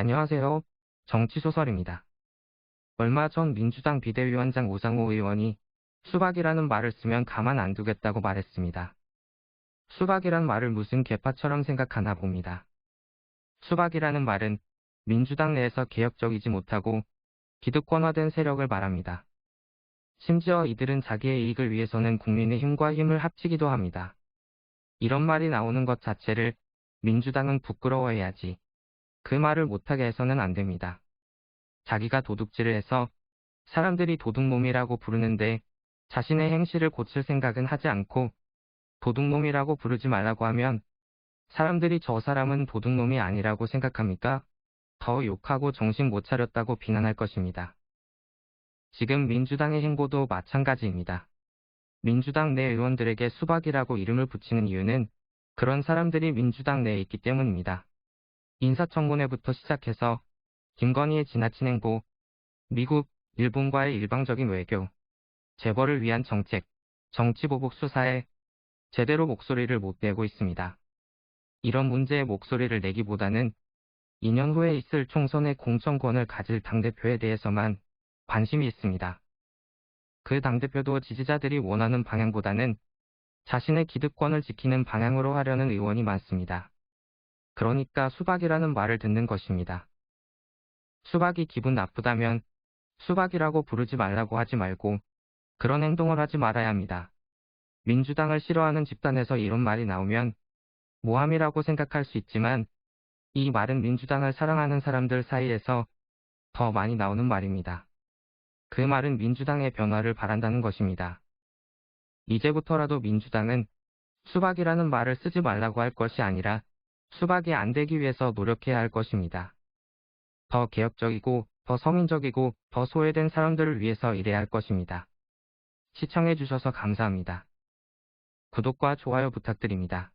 안녕하세요. 정치소설입니다. 얼마 전 민주당 비대위원장 오상호 의원이 수박이라는 말을 쓰면 가만 안 두겠다고 말했습니다. 수박이란 말을 무슨 개파처럼 생각하나 봅니다. 수박이라는 말은 민주당 내에서 개혁적이지 못하고 기득권화된 세력을 말합니다. 심지어 이들은 자기의 이익을 위해서는 국민의 힘과 힘을 합치기도 합니다. 이런 말이 나오는 것 자체를 민주당은 부끄러워해야지. 그 말을 못하게 해서는 안 됩니다. 자기가 도둑질을 해서 사람들이 도둑놈이라고 부르는데 자신의 행실을 고칠 생각은 하지 않고 도둑놈이라고 부르지 말라고 하면 사람들이 저 사람은 도둑놈이 아니라고 생각합니까? 더 욕하고 정신 못 차렸다고 비난할 것입니다. 지금 민주당의 행보도 마찬가지입니다. 민주당 내 의원들에게 수박이라고 이름을 붙이는 이유는 그런 사람들이 민주당 내에 있기 때문입니다. 인사청문회부터 시작해서 김건희의 지나친 행보, 미국, 일본과의 일방적인 외교, 재벌을 위한 정책, 정치보복 수사에 제대로 목소리를 못 내고 있습니다. 이런 문제에 목소리를 내기보다는 2년 후에 있을 총선의 공천권을 가질 당대표에 대해서만 관심이 있습니다. 그 당대표도 지지자들이 원하는 방향보다는 자신의 기득권을 지키는 방향으로 하려는 의원이 많습니다. 그러니까 수박이라는 말을 듣는 것입니다. 수박이 기분 나쁘다면 수박이라고 부르지 말라고 하지 말고 그런 행동을 하지 말아야 합니다. 민주당을 싫어하는 집단에서 이런 말이 나오면 모함이라고 생각할 수 있지만 이 말은 민주당을 사랑하는 사람들 사이에서 더 많이 나오는 말입니다. 그 말은 민주당의 변화를 바란다는 것입니다. 이제부터라도 민주당은 수박이라는 말을 쓰지 말라고 할 것이 아니라 수박이 안 되기 위해서 노력해야 할 것입니다. 더 개혁적이고 더 서민적이고 더 소외된 사람들을 위해서 일해야 할 것입니다. 시청해주셔서 감사합니다. 구독과 좋아요 부탁드립니다.